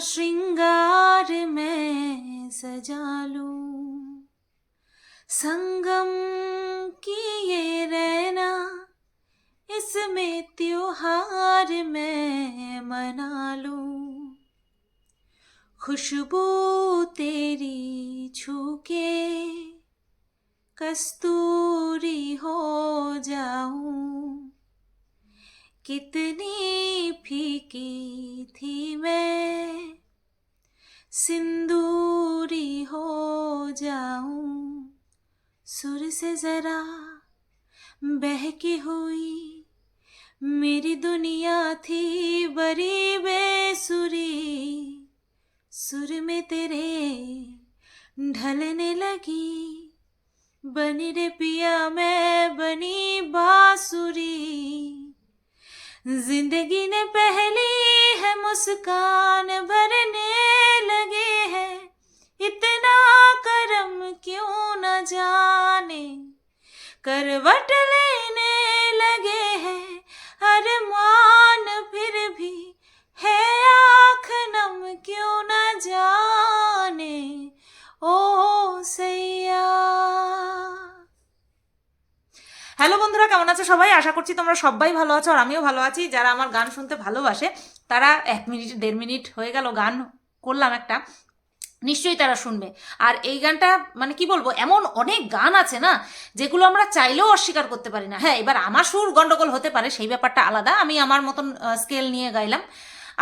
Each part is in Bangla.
श्रृंगार मैं सजा लूँ। संगम की ये रहना, इसमें त्योहार मैं मना लूँ। खुशबू तेरी छू के कस्तूरी हो जाऊँ। कितनी फीकी थी मैं सिंदूरी हो जाऊँ। सुर से जरा बहकी हुई मेरी दुनिया थी बड़ी बेसुरी। सुर में तेरे ढलने लगी, बनी रे पिया मैं, बनी बांसुरी। ज़िंदगी ने पहली है मुस्कान भरने लगे हैं। इतना करम क्यों न जाने? करवट সবাই, আশা করছি তোমরা সবাই ভালো আছো আর আমিও ভালো আছি। যারা আমার গান শুনতে ভালোবাসে, তারা এক মিনিট, দেড় মিনিট হয়ে গেল গান করলাম একটা, নিশ্চয়ই তারা শুনবে। আর এই গানটা মানে কি বলব, এমন অনেক গান আছে না, যেগুলো আমরা চাইলেও অস্বীকার করতে পারি না। হ্যাঁ এবার আমার সুর গন্ডগোল হতে পারে, সেই ব্যাপারটা আলাদা। আমি আমার মতন স্কেল নিয়ে গাইলাম।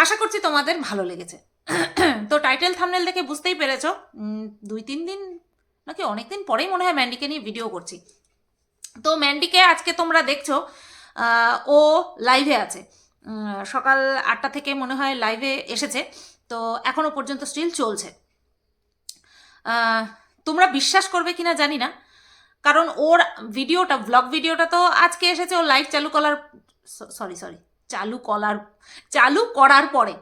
আশা করছি তোমাদের ভালো লেগেছে। তো টাইটেল থামনেল দেখে বুঝতেই পেরেছ। দুই, তিন দিন, নাকি অনেক দিন পরেই মনে হয় ম্যান্ডিকে নিয়ে ভিডিও করছি। তো ম্যান্ডিকে আজকে তোমরা দেখছ ও লাইভে আছে। সকাল আটটা থেকে মনে হয় লাইভে এসেছে। তো এখনও পর্যন্ত স্টিল চলছে। তোমরা বিশ্বাস করবে কিনা জানি না। কারণ ওর ভিডিওটা ব্লগ ভিডিওটা তো আজকে এসেছে, ও লাইভ চালু করার সরি সরি চালু করার চালু করার পরে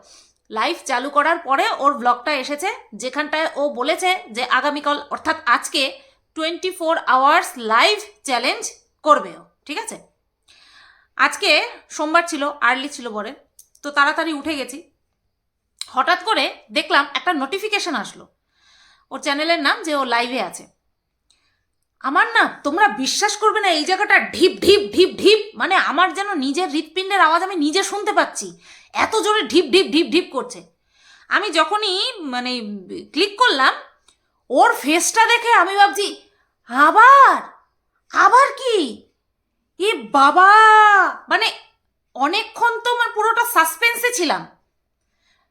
লাইভ চালু করার পরে ওর ব্লগটা এসেছে, যেখানটায় ও বলেছে যে আগামীকাল, অর্থাৎ আজকে twenty four hours live challenge করবে ও ঠিক আছে? আজকে সোমবার ছিল, আর্লি ছিল বলে তো তাড়াতাড়ি উঠে গেছি। হঠাৎ করে দেখলাম একটা নোটিফিকেশন আসলো। ওর চ্যানেলের নাম যে ও লাইভে আছে। আমার না, তোমরা বিশ্বাস করবে না, এই জায়গাটা ঢিপ ঢিপ ঢিপ ঢিপ মানে আমার যেন নিজের হৃৎপিণ্ডের আওয়াজ আমি নিজে শুনতে পাচ্ছি। এত জোরে ঢিপ ঢিপ ঢিপ ঢিপ করছে। আমি যখনই মানে ক্লিক করলাম, ওর ফেসটা দেখে আমি ভাবছি আবার? আবার কি? এ বাবা! মানে অনেকক্ষণ তো আমার পুরোটা সাসপেন্সে ছিলাম।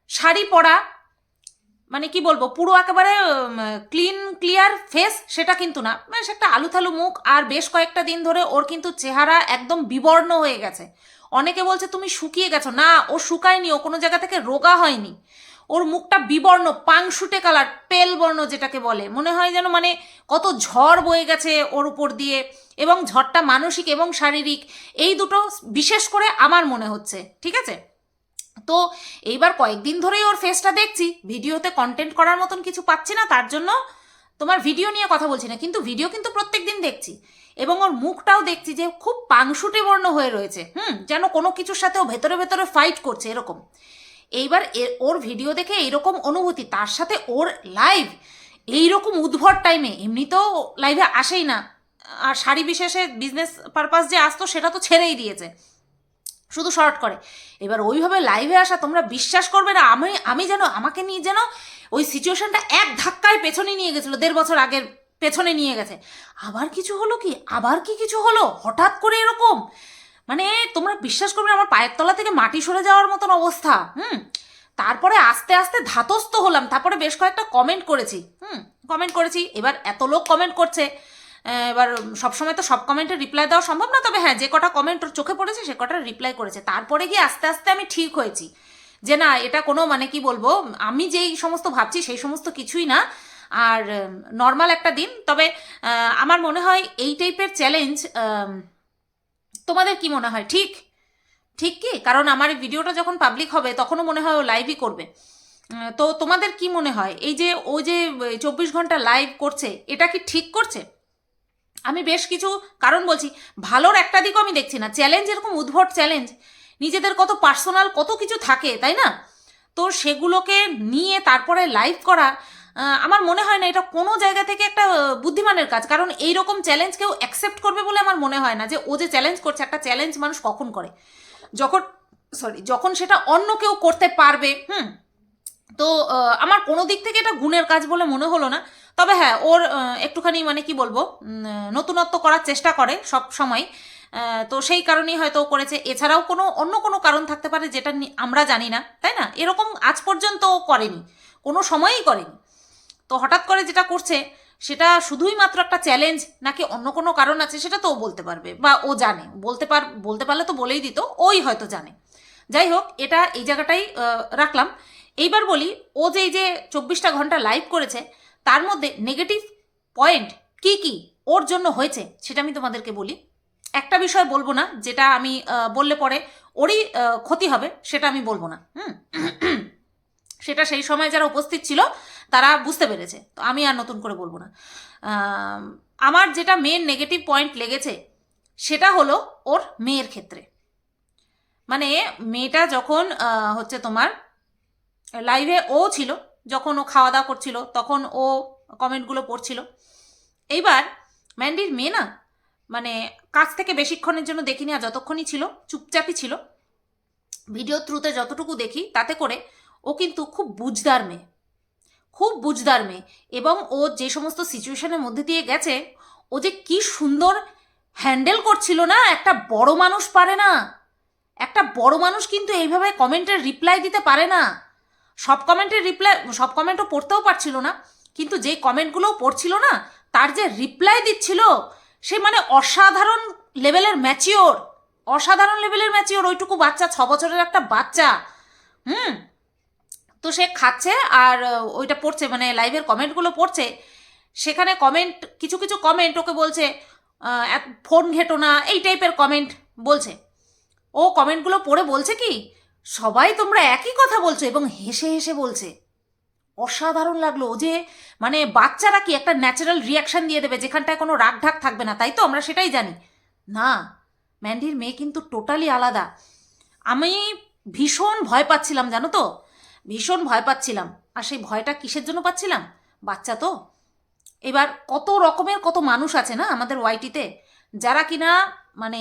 শাড়ি পরা মানে কি বলব, পুরো একেবারে ক্লিন ক্লিয়ার ফেস সেটা কিন্তু না। মানে একটা আলুথালু মুখ, আর বেশ কয়েকটা দিন ধরে ওর কিন্তু চেহারা একদম বিবর্ণ হয়ে গেছে। অনেকে বলছে, তুমি শুকিয়ে গেছো। না, ও শুকায়নি, ও কোনো জায়গা থেকে রোগা হয়নি। ওর মুখটা বিবর্ণ, পাংশুটে কালার, পেল বর্ণ যেটাকে বলে। মনে হয় যেন মানে কত ঝড় বয়ে গেছে ওর উপর দিয়ে, এবং ঝড়টা মানসিক এবং শারীরিক। এই দুটো বিশেষ করে আমার মনে হচ্ছে, ঠিক আছে? তো এইবার কয়েকদিন ধরেই ওর ফেসটা দেখছি, ভিডিওতে কন্টেন্ট করার মতন কিছু পাচ্ছি না, তার জন্য তোমার ভিডিও নিয়ে কথা বলছি না, কিন্তু ভিডিও কিন্তু প্রত্যেক দিন দেখছি। এবং ওর মুখটাও দেখছি যে খুব পাংশুটে বর্ণ হয়ে রয়েছে, হুম? যেন কোনো কিছুর সাথে ও ভেতরে ভেতরে ফাইট করছে, এরকম। এইবার ওর ভিডিও দেখে এইরকম অনুভূতি, তার সাথে ওর লাইভ এইরকম উদ্ভট টাইমে এমনিতেও লাইভে আসেই না। আর শাড়ি বিশেষে বিজনেস পারপাস যে আসতো, সেটা তো ছেড়েই দিয়েছে। শুধু শর্ট করে। এবার ওইভাবে লাইভে আসা, তোমরা বিশ্বাস করবে না, আমি আমি যেন, আমাকে নিয়ে যেন ওই সিচুয়েশনটা এক ধাক্কায় পেছনে নিয়ে গেছিল, দেড় বছর আগের পেছনে নিয়ে গেছে। আবার কিছু হলো কি? আবার কি কিছু হলো? হঠাৎ করে এরকম? মানে তোমরা বিশ্বাস করবে আমার পায়ের তলা থেকে মাটি সরে যাওয়ার মতন অবস্থা। হুম? তারপরে আস্তে আস্তে ধাতস্থ হলাম, তারপরে বেশ কয়েকটা কমেন্ট করেছি। হুম? কমেন্ট করেছি, এবার এত লোক কমেন্ট করছে। এবার সবসময় তো সব কমেন্টের রিপ্লাই দেওয়া সম্ভব না, তবে হ্যাঁ যে কটা কমেন্ট ওর চোখে পড়েছে, সে কটা রিপ্লাই করেছে। তারপরে গিয়ে আস্তে আস্তে আমি ঠিক হয়েছি। যে না, এটা কোনো মানে কি বলব, আমি যেই সমস্ত ভাবছি সেই সমস্ত কিছুই না। আর নর্মাল একটা দিন। তবে আমার মনে হয় এই টাইপের চ্যালেঞ্জ তোমাদের কি মনে হয়? ঠিক? ঠিক কি? কারণ আমার এই ভিডিওটা যখন পাবলিক হবে, তখনও মনে হয় ও লাইভই করবে। তো তোমাদের কি মনে হয়? এই যে, ও যে চব্বিশ ঘণ্টা লাইভ করছে, এটা কি ঠিক করছে? আমি বেশ কিছু কারণ বলছি। ভালোর একটা দিকও আমি দেখছি না। চ্যালেঞ্জ এরকম উদ্ভট চ্যালেঞ্জ নিজেদের কত পার্সোনাল কত কিছু থাকে, তাই না? তো সেগুলোকে নিয়ে তারপরে লাইভ করা আমার মনে হয় না, এটা কোনো জায়গা থেকে একটা বুদ্ধিমানের কাজ। কারণ এই রকম চ্যালেঞ্জ কেউ অ্যাকসেপ্ট করবে বলে আমার মনে হয় না যে, ও যে চ্যালেঞ্জ করছে, একটা চ্যালেঞ্জ মানুষ কখন করে? যখন সরি যখন সেটা অন্য কেউ করতে পারবে, হুম? তো আমার কোনো দিক থেকে এটা গুণের কাজ বলে মনে হলো না। তবে হ্যাঁ ওর একটুখানি মানে কি বলব নতুনত্ব করার চেষ্টা করে সব সময়। তো সেই কারণেই হয়তো করেছে। এছাড়াও কোনো, অন্য কোনো কারণ থাকতে পারে যেটা আমরা জানি না, তাই না? এরকম আজ পর্যন্ত করেনি। কোনো সময়ই করেনি। তো হঠাৎ করে যেটা করছে, সেটা শুধুই মাত্র একটা চ্যালেঞ্জ নাকি অন্য কোনো কারণ আছে সেটা তো ও বলতে পারবে বা ও জানে। বলতে পার, বলতে পারলে তো বলেই দিত, ওই হয়তো জানে। যাই হোক, এটা এই জায়গাটাই রাখলাম। এইবার বলি, ও যে এই যে চব্বিশটা ঘণ্টা লাইভ করেছে, তার মধ্যে নেগেটিভ পয়েন্ট কি কি ওর জন্য হয়েছে, সেটা আমি তোমাদেরকে বলি। একটা বিষয় বলব না, যেটা আমি বললে পরে ওরই ক্ষতি হবে, সেটা আমি বলব না। হুম? সেটা সেই সময় যারা উপস্থিত ছিল, তারা বুঝতে পেরেছে। তো আমি আর নতুন করে বলব না। আমার যেটা মেন নেগেটিভ পয়েন্ট লেগেছে, সেটা হলো ওর মেয়ের ক্ষেত্রে। মানে মেয়েটা যখন হচ্ছে তোমার লাইভে ও ছিল, যখন ও খাওয়া দাওয়া করছিল, তখন ও কমেন্টগুলো পড়ছিল। এইবার ম্যান্ডির মেয়ে না মানে কাছ থেকে বেশিক্ষণের জন্য দেখিনি আর যতক্ষণই ছিল, চুপচাপই ছিল। ভিডিও থ্রুতে যতটুকু দেখি, তাতে করে ও কিন্তু খুব বুঝদার মেয়ে। খুব বুঝদার মেয়ে এবং ও যে সমস্ত সিচুয়েশনের মধ্যে দিয়ে গেছে, ও যে কি সুন্দর হ্যান্ডেল করছিল না, একটা বড় মানুষ পারে না। একটা বড় মানুষ কিন্তু এইভাবে কমেন্টের রিপ্লাই দিতে পারে না। সব কমেন্টের রিপ্লাই, সব কমেন্টও পড়তেও পারছিল না, কিন্তু যে কমেন্টগুলোও পড়ছিল না, তার যে রিপ্লাই দিচ্ছিল, সে মানে অসাধারণ লেভেলের ম্যাচিওর, অসাধারণ লেভেলের ম্যাচিওর, ওইটুকু বাচ্চা, ছ বছরের একটা বাচ্চা। হুম তো সে খাচ্ছে আর ওইটা পড়ছে মানে লাইভের কমেন্টগুলো পড়ছে। সেখানে কমেন্ট কিছু কিছু কমেন্ট ওকে বলছে ফোন ঘেটো না, এই টাইপের কমেন্ট বলছে। ও কমেন্টগুলো পড়ে বলছে কি, সবাই তোমরা একই কথা বলছো এবং হেসে হেসে বলছে। অসাধারণ লাগল ও যে মানে বাচ্চারা কি একটা ন্যাচারাল রিয়াকশান দিয়ে দেবে, যেখানটায় কোনো রাগ ঢাক থাকবে না, তাই তো আমরা সেটাই জানি। না ম্যান্ডির মেয়ে কিন্তু টোটালি আলাদা। আমি ভীষণ ভয় পাচ্ছিলাম, জানো তো। ভীষণ ভয় পাচ্ছিলাম। আর সেই ভয়টা কিসের জন্য পাচ্ছিলাম? বাচ্চা তো। এবার কত রকমের কত মানুষ আছে না আমাদের ওয়াইটিতে, যারা কিনা মানে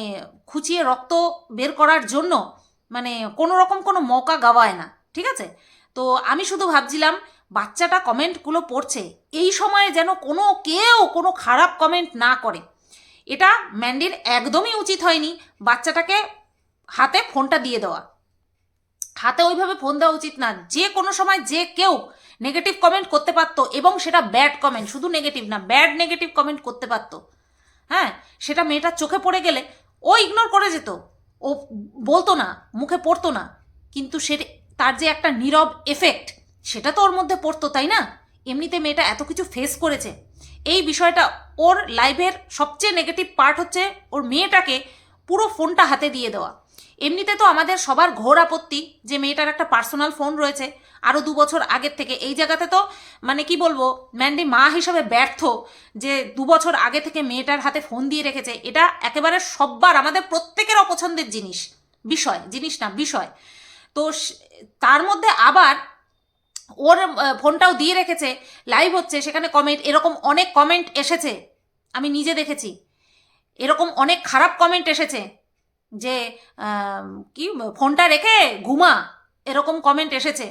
খুচিয়ে রক্ত বের করার জন্য মানে কোনো রকম কোনো মৌকা গাওয়ায় না, ঠিক আছে? তো আমি শুধু ভাবছিলাম, বাচ্চাটা কমেন্টগুলো পড়ছে, এই সময়ে যেন কোনো কেউ কোনো খারাপ কমেন্ট না করে। এটা ম্যান্ডির একদমই উচিত হয়নি বাচ্চাটাকে হাতে ফোনটা দিয়ে দেওয়া। হাতে ওইভাবে ফোন দেওয়া উচিত না। যে কোনো সময় যে কেউ নেগেটিভ কমেন্ট করতে পারতো এবং সেটা ব্যাড কমেন্ট শুধু নেগেটিভ না ব্যাড নেগেটিভ কমেন্ট করতে পারতো। হ্যাঁ সেটা মেয়েটার চোখে পড়ে গেলে ও ইগনোর করে যেত। ও বলতো না, মুখে পড়তো না। কিন্তু সে তার যে একটা নীরব এফেক্ট সেটা তো ওর মধ্যে পড়তো, তাই না? এমনিতে মেয়েটা এত কিছু ফেস করেছে। এই বিষয়টা ওর লাইভের সবচেয়ে নেগেটিভ পার্ট হচ্ছে ওর মেয়েটাকে পুরো ফোনটা হাতে দিয়ে দেওয়া। এমনিতে তো আমাদের সবার ঘোর আপত্তি যে মেয়েটার একটা পার্সোনাল ফোন রয়েছে। আরও দু বছর আগের থেকে। এই জায়গাতে তো মানে কি বলব, ম্যান্ডি মা হিসাবে ব্যর্থ যে দু বছর আগে থেকে মেয়েটার হাতে ফোন দিয়ে রেখেছে। এটা একেবারে সব্বার, আমাদের প্রত্যেকের অপছন্দের জিনিস। বিষয়, জিনিস না, বিষয়। তো তার মধ্যে আবার ওর ফোনটাও দিয়ে রেখেছে লাইভ হচ্ছে, সেখানে কমেন্ট এরকম অনেক কমেন্ট এসেছে। আমি নিজে দেখেছি। এরকম অনেক খারাপ কমেন্ট এসেছে। যে কি, ফোনটা রেখে ঘুমা, এরকম কমেন্ট এসেছে,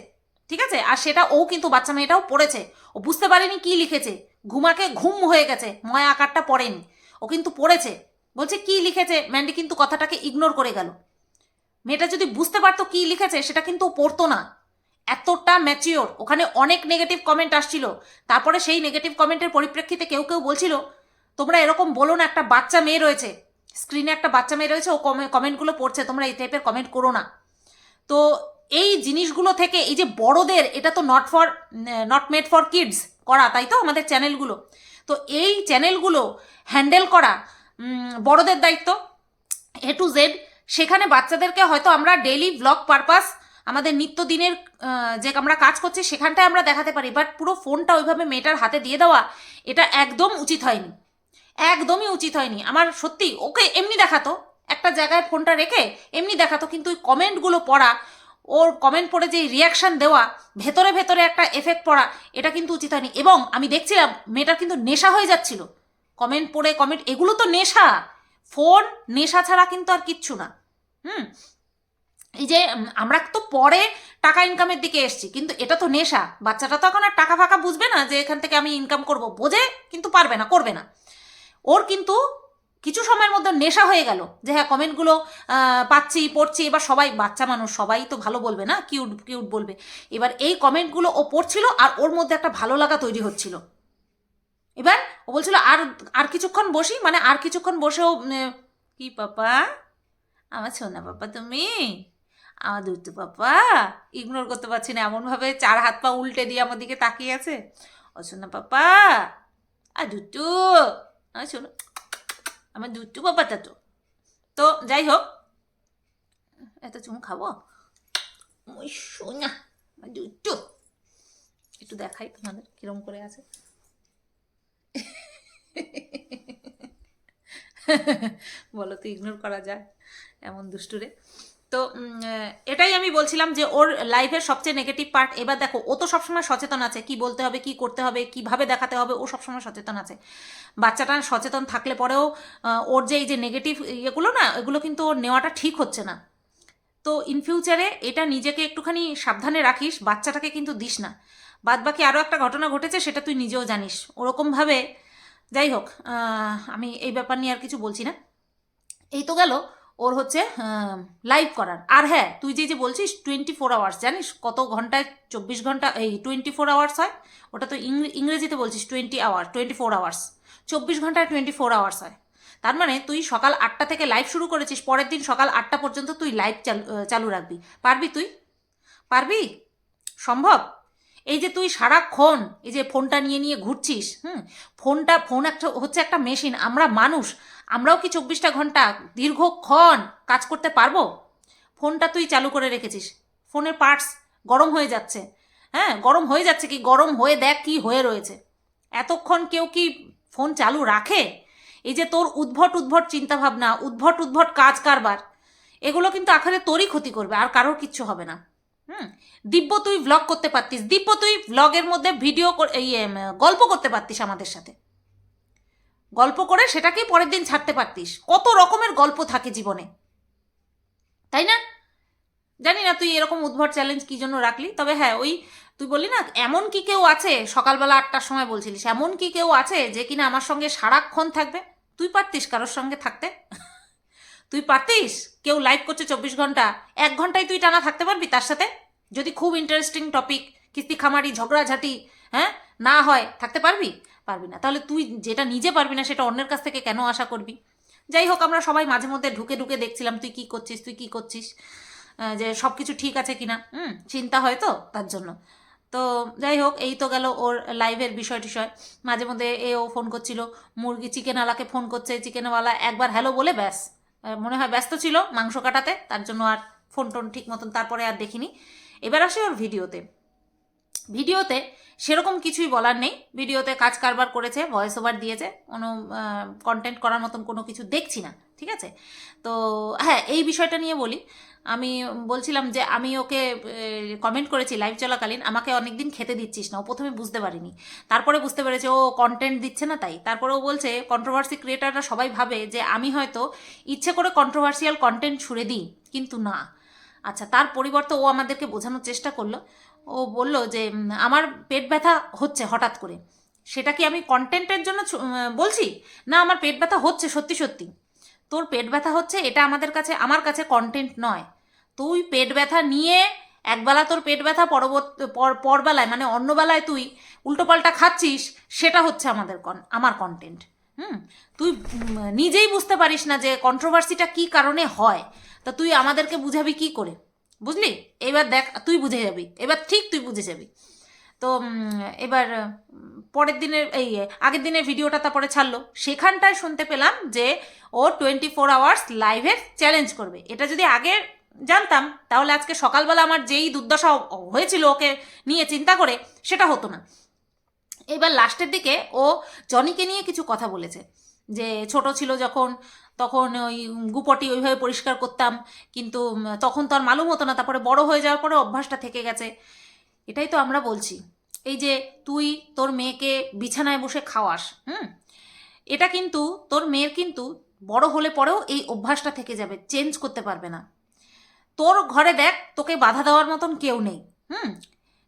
ঠিক আছে? আর সেটা ও কিন্তু বাচ্চা মেয়েটাও পড়েছে। ও বুঝতে পারেনি কি লিখেছে। ঘুমাকে ঘুম হয়ে গেছে, ময় আকারটা পড়েনি। ও কিন্তু পড়েছে। বলছে, কি লিখেছে? ম্যান্ডি কিন্তু কথাটাকে ইগনোর করে গেল। মেয়েটা যদি বুঝতে পারতো কি লিখেছে, সেটা কিন্তু পড়তো না। এতটা ম্যাচিওর ওখানে অনেক নেগেটিভ কমেন্ট আসছিল। তারপরে সেই নেগেটিভ কমেন্টের পরিপ্রেক্ষিতে কেউ কেউ বলছিল, তোমরা এরকম বলো না, একটা বাচ্চা মেয়ে রয়েছে। স্ক্রিনে একটা বাচ্চা মেয়ে রয়েছে, ও কমেন্টগুলো পড়ছে, তোমরা এই টাইপের কমেন্ট করো না। তো এই জিনিসগুলো থেকে, এই যে বড়দের, এটা তো not for not made for kids করা, তাই তো আমাদের চ্যানেলগুলো তো এই চ্যানেলগুলো হ্যান্ডেল করা বড়দের দায়িত্ব এ টু জেড সেখানে বাচ্চাদেরকে হয়তো আমরা ডেইলি ব্লগ পারপাস আমাদের নিত্যদিনের যে আমরা কাজ করছি, সেখানটায় আমরা দেখাতে পারি বাট পুরো ফোনটা ওইভাবে মেয়েটার হাতে দিয়ে দেওয়া, এটা একদম উচিত হয়নি। একদমই উচিত হয়নি। আমার সত্যি, ওকে এমনি দেখাতো। একটা জায়গায় ফোনটা রেখে এমনি দেখাতো, কিন্তু ওই কমেন্টগুলো পড়া, ওর কমেন্ট পড়ে যে রিয়াকশান দেওয়া, ভেতরে ভেতরে একটা এফেক্ট পড়া, এটা কিন্তু উচিত হয়নি। এবং আমি দেখছিলাম, মেয়েটার কিন্তু নেশা হয়ে যাচ্ছিল। কমেন্ট পড়ে, কমেন্ট, এগুলো তো নেশা। ফোন, নেশা ছাড়া কিন্তু আর কিচ্ছু না। হুম? এই যে আমরা তো পরে টাকা ইনকামের দিকে এসছি, কিন্তু এটা তো নেশা। বাচ্চাটা তো এখন আর টাকা ফাঁকা বুঝবে না যে এখান থেকে আমি ইনকাম করব। বোঝে, কিন্তু পারবে না, করবে না। ওর কিন্তু কিছু সময়ের মধ্যে নেশা হয়ে গেল। যে হ্যাঁ কমেন্টগুলো পাচ্ছি পড়ছি এবার সবাই বাচ্চা মানুষ সবাই তো ভালো বলবে না? কিউট কিউট বলবে। এবার এই কমেন্টগুলো ও পড়ছিল আর ওর মধ্যে একটা ভালো লাগা তৈরি হচ্ছিল। এবার ও বলছিল আর আর কিছুক্ষণ বসি? মানে আর কিছুক্ষণ বসেও উম, কি পাপা? আমার সোনা পাপা তুমি? আমার দুটো পাপা? ইগনোর করতে পারছি না। এমনভাবে চার হাত পা উল্টে দিয়ে আমার দিকে তাকিয়ে আছে? ও পাপা? আর দুটো শোনো আমার দুটো পাপাটা তো তো যাই হোক, এত চুমু খাব? ওই সোনা দুটো। একটু দেখাই তোমাদের কিরম করে আছে। বলো তো ইগনোর করা যায় এমন দুষ্টুরে। তো এটাই আমি বলছিলাম যে ওর লাইফের সবচেয়ে নেগেটিভ পার্ট এবার দেখো, ও তো সবসময় সচেতন আছে, কি বলতে হবে, কি করতে হবে, কীভাবে দেখাতে হবে, ও সবসময় সচেতন আছে। বাচ্চাটা সচেতন থাকলে পরেও ওর যে এই যে নেগেটিভ ইয়েগুলো না এগুলো কিন্তু ওর নেওয়াটা ঠিক হচ্ছে না। তো ইন ফিউচারে এটা নিজেকে একটুখানি সাবধানে রাখিস, বাচ্চাটাকে কিন্তু দিস না। বাদ বাকি আরও একটা ঘটনা ঘটেছে, সেটা তুই নিজেও জানিস। ওরকমভাবে, যাই হোক আমি এই ব্যাপার নিয়ে আর কিছু বলছি না। এই তো গেল ওর হচ্ছে লাইভ করার। আর হ্যাঁ তুই যে যে বলছিস টোয়েন্টি ফোর আওয়ার্স জানিস? কত ঘন্টায়? চব্বিশ ঘণ্টা, এই টোয়েন্টি ফোর আওয়ার্স হয়? ওটা তো ইংরে- ইংরেজিতে বলছিস twenty hour twenty four hours চব্বিশ ঘন্টায় টোয়েন্টি ফোর আওয়ার্স হয়। তার মানে তুই সকাল আটটা থেকে লাইভ শুরু করেছিস, পরের দিন সকাল আটটা পর্যন্ত তুই লাইভ চালু চালু রাখবি। পারবি তুই? পারবি? সম্ভব? এই যে তুই সারাক্ষণ এই যে ফোনটা নিয়ে নিয়ে ঘুরছিস, হুম? ফোনটা, ফোন একটা, হচ্ছে একটা মেশিন আমরা মানুষ আমরাও কি চব্বিশটা ঘণ্টা দীর্ঘক্ষণ কাজ করতে পারব? ফোনটা তুই চালু করে রেখেছিস। ফোনের পার্টস গরম হয়ে যাচ্ছে। হ্যাঁ গরম হয়ে যাচ্ছে কি? গরম হয়ে দেখ কি হয়ে রয়েছে। এতক্ষণ কেউ কি ফোন চালু রাখে? এই যে তোর উদ্ভট উদ্ভট চিন্তাভাবনা, উদ্ভট উদ্ভট কাজ কারবার, এগুলো কিন্তু আখারে তোরই ক্ষতি করবে আর কারোর কিচ্ছু হবে না। হুম? দিব্য, তুই ভ্লগ করতে পারতিস। দিব্য, তুই ভ্লগের মধ্যে ভিডিও ইয়ে গল্প করতে পারতিস আমাদের সাথে। গল্প করে সেটাকেই পরের দিন ছাড়তে পারতিস। কত রকমের গল্প থাকে জীবনে। তাই না? জানি না তুই এরকম উদ্ভট চ্যালেঞ্জ কি জন্য রাখলি, তবে হ্যাঁ ওই তুই বললি না, এমন কি কেউ আছে, সকালবেলা আটটার সময় বলছিলিস, এমন কি কেউ আছে যে কিনা আমার সঙ্গে সারাক্ষণ থাকবে? তুই পারতিস কারোর সঙ্গে থাকতে? তুই পারতিস? কেউ লাইভ করছে চব্বিশ ঘণ্টা, এক ঘন্টায় তুই টানা থাকতে পারবি তার সাথে? যদি খুব ইন্টারেস্টিং টপিক কিস্তি খামারি ঝগড়াঝাটি হ্যাঁ না হয়, থাকতে পারবি? পারবি না। তাহলে তুই যেটা নিজে পারবি না, সেটা অন্যের কাছ থেকে কেন আশা করবি? যাই হোক, আমরা সবাই মাঝে মধ্যে ঢুকে ঢুকে দেখছিলাম, তুই কি করছিস, তুই কি করছিস যে সব কিছু ঠিক আছে কিনা। হুম, চিন্তা হয় তো তার জন্য। তো যাই হোক, এই তো গেল ওর লাইভের বিষয় টিষয় মাঝে মধ্যে এ ও ফোন করছিল, মুরগি চিকেনওয়ালাকে ফোন করছে, চিকেনওয়ালা একবার হ্যালো বলে ব্যাস। মনে হয় ব্যস্ত ছিল মাংস কাটাতে, তার জন্য আর ফোন টোন ঠিক মতন তারপরে আর দেখিনি। এবার আসে ওর ভিডিওতে ভিডিওতে সেরকম কিছুই বলার নেই। ভিডিওতে কাজ কারবার করেছে ভয়েস ওভার দিয়েছে, কোনো কন্টেন্ট করার মতন কোনো কিছু দেখছি না, ঠিক আছে? তো হ্যাঁ এই বিষয়টা নিয়ে বলি। আমি বলছিলাম যে আমি ওকে কমেন্ট করেছি লাইভ চলাকালীন, আমাকে অনেকদিন খেতে দিচ্ছিস না, ও প্রথমে বুঝতে পারিনি। তারপরে বুঝতে পেরেছে, ও কন্টেন্ট দিচ্ছে না তাই। তারপরে ও বলছে কন্ট্রোভার্সি ক্রিয়েটাররা সবাই ভাবে যে আমি হয়তো ইচ্ছে করে কন্ট্রোভার্সিয়াল কন্টেন্ট ছুড়ে দিই, কিন্তু না। আচ্ছা তার পরিবর্তে ও আমাদেরকে বোঝানোর চেষ্টা করল। ও বলল যে আমার পেট ব্যথা হচ্ছে হঠাৎ করে। সেটা কি আমি কন্টেন্টের জন্য বলছি? না, আমার পেট ব্যথা হচ্ছে সত্যি সত্যি। তোর পেট ব্যথা হচ্ছে, এটা আমাদের কাছে, আমার কাছে কন্টেন্ট নয়। তুই পেট ব্যথা নিয়ে একবেলা তোর পেট ব্যথা পরবর্তী পর- পরবেলায় মানে অন্যবেলায় তুই উল্টোপাল্টা খাচ্ছিস, সেটা হচ্ছে আমাদের কন- আমার কন্টেন্ট হুম? তুই নিজেই বুঝতে পারিস না যে কন্ট্রোভার্সিটা কি কারণে হয়। তা তুই আমাদেরকে বুঝাবি কি করে? বুঝলি? এবার দেখ, তুই বুঝে যাবি। এবার ঠিক তুই বুঝে যাবি। তো এবার পরের দিনের, এই, আগের দিনের ভিডিওটা তারপরে ছাড়লো। সেখানটায় শুনতে পেলাম যে, ও টোয়েন্টি ফোর আওয়ার্স লাইভে চ্যালেঞ্জ করবে। এটা যদি আগে জানতাম, তাহলে আজকে সকালবেলা আমার যেই দুর্দশা হয়েছিল ওকে নিয়ে চিন্তা করে, সেটা হতো না। এবার লাস্টের দিকে ও জনিকে নিয়ে কিছু কথা বলেছে। যে, ছোট ছিল যখন তখন ওই গুপটি ওইভাবে পরিষ্কার করতাম, কিন্তু তখন তো আর মালুম হতো না, তারপরে বড় হয়ে যাওয়ার পরে অভ্যাসটা থেকে গেছে। এটাই তো আমরা বলছি। এই যে তুই তোর মেয়েকে বিছানায় বসে খাওয়াস, হুম? এটা কিন্তু তোর মেয়ের কিন্তু বড় হলে পরেও এই অভ্যাসটা থেকে যাবে চেঞ্জ করতে পারবে না। তোর ঘরে দেখ, তোকে বাধা দেওয়ার মতন কেউ নেই, হুম?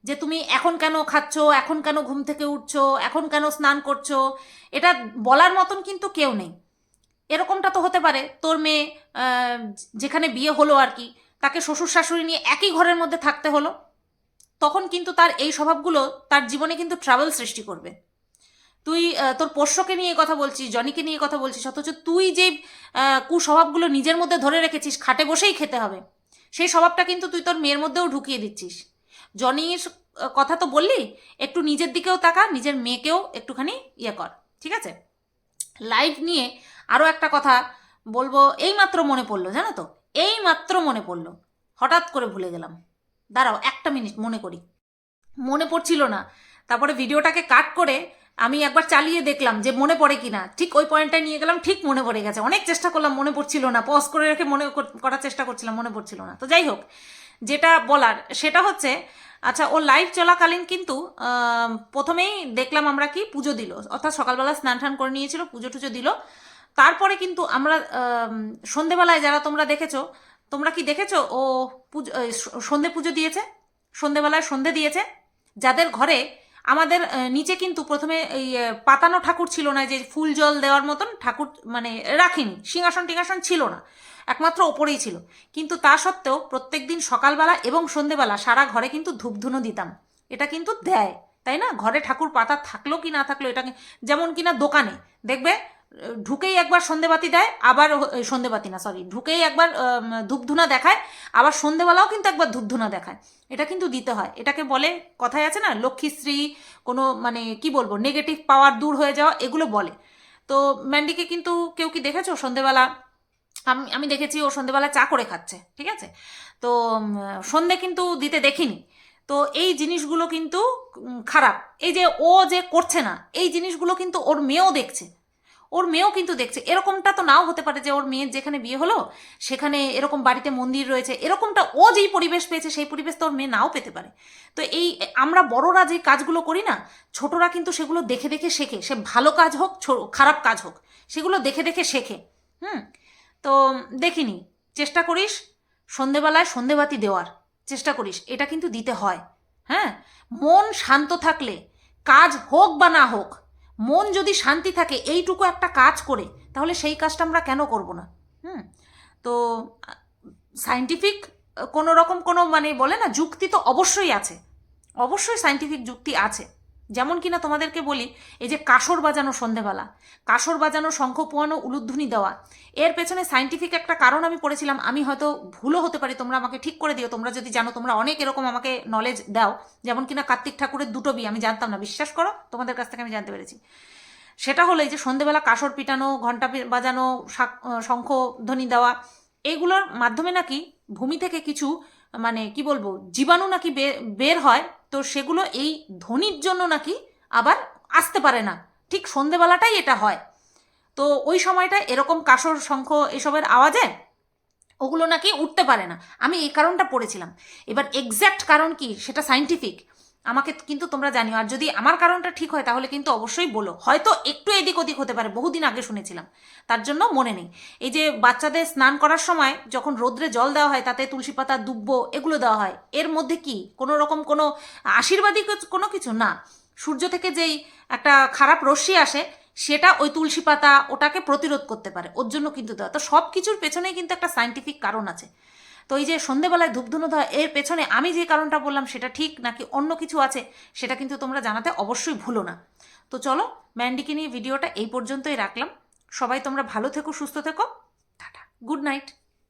যে তুমি এখন কেন খাচ্ছ, এখন কেন ঘুম থেকে উঠছো, এখন কেন স্নান করছ, এটা বলার মতন কিন্তু কেউ নেই। এরকমটা তো হতে পারে। তোর মেয়ে যেখানে বিয়ে হলো আর কি, তাকে শ্বশুর শাশুড়ি নিয়ে একই ঘরের মধ্যে থাকতে হলো, তখন কিন্তু তার এই স্বভাবগুলো তার জীবনে কিন্তু ট্রাভেল সৃষ্টি করবে। তুই তোর পোষ্যকে নিয়ে কথা বলছিস, জনিকে নিয়ে কথা বলছিস, অথচ তুই যে কুস্বভাবগুলো নিজের মধ্যে ধরে রেখেছিস, খাটে বসেই খেতে হবে, সেই স্বভাবটা কিন্তু তুই তোর মেয়ের মধ্যেও ঢুকিয়ে দিচ্ছিস। জনির কথা তো বললি, একটু নিজের দিকেও তাকা, নিজের মেয়েকেও একটুখানি ইয়ে কর, ঠিক আছে? লাইভ নিয়ে আরও একটা কথা বলব, এইমাত্র মনে পড়ল, জানো তো? এই মাত্র মনে পড়ল। হঠাৎ করে ভুলে গেলাম। দাঁড়াও, একটা মিনিট, মনে করি। মনে পড়ছিল না। তারপরে ভিডিওটাকে কাট করে আমি একবার চালিয়ে দেখলাম যে মনে পড়ে কি না ঠিক ওই পয়েন্টটায় নিয়ে গেলাম, ঠিক মনে পড়ে গেছে। অনেক চেষ্টা করলাম, মনে পড়ছিল না। পজ করে রেখে মনে কর- করার চেষ্টা করছিলাম, মনে পড়ছিল না। তো যাই হোক, যেটা বলার, সেটা হচ্ছে আচ্ছা ও লাইভ চলাকালীন কিন্তু প্রথমেই দেখলাম আমরা কি, পুজো দিল। অর্থাৎ সকালবেলা স্নান টান করে নিয়েছিল পুজো টুজো দিল। তারপরে কিন্তু আমরা সন্ধেবেলায় যারা তোমরা দেখেছ, তোমরা কি দেখেছ? ও পুজো সন্ধে পুজো দিয়েছে? সন্ধেবেলায় সন্ধে দিয়েছে? যাদের ঘরে আমাদের নিচে কিন্তু প্রথমে এই পাতানো ঠাকুর ছিল না, যে ফুল জল দেওয়ার মতন ঠাকুর মানে রাখিনি, সিংহাসন টিংহাসন ছিল না, একমাত্র ওপরেই ছিল। কিন্তু তা সত্ত্বেও প্রত্যেক দিন সকালবেলা এবং সন্ধেবেলা সারা ঘরে কিন্তু ধূপধুনো দিতাম। এটা কিন্তু দেয়, তাই না? ঘরে ঠাকুর পাতা থাকল কি না থাকল, এটা যেমন কিনা দোকানে, দেখবে ঢুকেই একবার সন্ধেবাতি দেয়, আবার সন্ধেবাতি না সরি ঢুকেই একবার ধূপধুনা দেখায়, আবার সন্ধেবেলাও কিন্তু একবার ধূপধুনা দেখায়। এটা কিন্তু দিতে হয়। এটাকে বলে, কথায় আছে না লক্ষ্মীশ্রী কোনো মানে কি বলব নেগেটিভ পাওয়ার দূর হয়ে যাওয়া, এগুলো বলে। তো ম্যান্ডিকে কিন্তু কেউ কি দেখেছ সন্ধেবেলা? আমি আমি দেখেছি ও সন্ধেবেলা চা করে খাচ্ছে, ঠিক আছে? তো সন্ধে কিন্তু দিতে দেখিনি। তো এই জিনিসগুলো কিন্তু খারাপ। এই যে ও যে করছে না, এই জিনিসগুলো কিন্তু ওর মেয়েও দেখছে। ওর মেয়েও কিন্তু দেখছে। এরকমটা তো নাও হতে পারে যে ওর মেয়ের যেখানে বিয়ে হলো, সেখানে এরকম বাড়িতে মন্দির রয়েছে। এরকমটা ও যেই পরিবেশ পেয়েছে, সেই পরিবেশ তো ওর মেয়ে নাও পেতে পারে। তো এই আমরা বড়রা যে কাজগুলো করি না, ছোটরা কিন্তু সেগুলো দেখে দেখে শেখে। সে ভালো কাজ হোক খারাপ কাজ হোক, সেগুলো দেখে দেখে শেখে। হুম? তো দেখিনি। চেষ্টা করিস, সন্ধেবেলায় সন্ধেবাতি দেওয়ার। চেষ্টা করিস। এটা কিন্তু দিতে হয়। হ্যাঁ? মন শান্ত থাকলে, কাজ হোক বা না হোক মন যদি শান্তি থাকে, এইটুকু একটা কাজ করে, তাহলে সেই কাজটা আমরা কেন করব না? হুম? তো সাইন্টিফিক কোনো রকম কোনো মানে বলে না, যুক্তি তো অবশ্যই আছে। অবশ্যই সাইন্টিফিক যুক্তি আছে। যেমন কিনা তোমাদেরকে বলি, এই যে কাসর বাজানো সন্ধেবেলা। কাসর বাজানো, শঙ্খ পোয়ানো, উলুধ্বনি দেওয়া। এর পেছনে সাইন্টিফিক একটা কারণ আমি পড়েছিলাম, আমি হয়তো ভুলও হতে পারি, তোমরা আমাকে ঠিক করে দিও, তোমরা যদি জানো, তোমরা অনেক এরকম আমাকে নলেজ দাও। যেমন কিনা কার্তিক ঠাকুরের দুটো বিয়ে, আমি জানতাম না, বিশ্বাস করো, তোমাদের কাছ থেকে আমি জানতে পেরেছি। সেটা হলো এই যে সন্ধেবেলা কাসর পিটানো ঘণ্টা বাজানো শঙ্খ ধ্বনি দেওয়া এইগুলোর মাধ্যমে নাকি ভূমি থেকে কিছু মানে কি বলব, জীবাণু নাকি বের হয়, তো সেগুলো এই ধ্বনির জন্য নাকি আবার আসতে পারে না। ঠিক সন্ধেবেলাটাই এটা হয়। তো ওই সময়টা এরকম কাসর, শঙ্খ এসবের আওয়াজে ওগুলো নাকি উঠতে পারে না। আমি এই কারণটা পড়েছিলাম। এবার এক্স্যাক্ট কারণ কি সেটা সাইন্টিফিক আমাকে কিন্তু তোমরা জানিও। আর যদি আমার কারণটা ঠিক হয়, তাহলে কিন্তু অবশ্যই বলো। হয়তো একটু এদিক ওদিক হতে পারে, বহুদিন আগে শুনেছিলাম। তার জন্য মনে নেই। এই যে বাচ্চাদের স্নান করার সময় যখন রোদ্রে জল দেওয়া হয়, তাতে তুলসী পাতা, দুব্ব এগুলো দেওয়া হয়, এর মধ্যে কি? কোনো রকম কোনো আশীর্বাদী কোনো কিছু? না। সূর্য থেকে যেই একটা খারাপ রশ্মি আসে, সেটা ওই তুলসী পাতা ওটাকে প্রতিরোধ করতে পারে। ওর জন্য কিন্তু দেওয়া। তো সব কিছুর পেছনেই কিন্তু একটা সাইন্টিফিক কারণ আছে। তো এই যে সন্ধেবেলায় ধূপধুনো ধোয়া, এর পেছনে আমি যে কারণটা বললাম সেটা ঠিক নাকি অন্য কিছু আছে, সেটা কিন্তু তোমরা জানাতে অবশ্যই ভুলো না। তো চলো, ম্যান্ডিকে নিয়ে ভিডিওটা এই পর্যন্তই রাখলাম। সবাই তোমরা ভালো থেকো, সুস্থ থেকো। টাটা। Good night.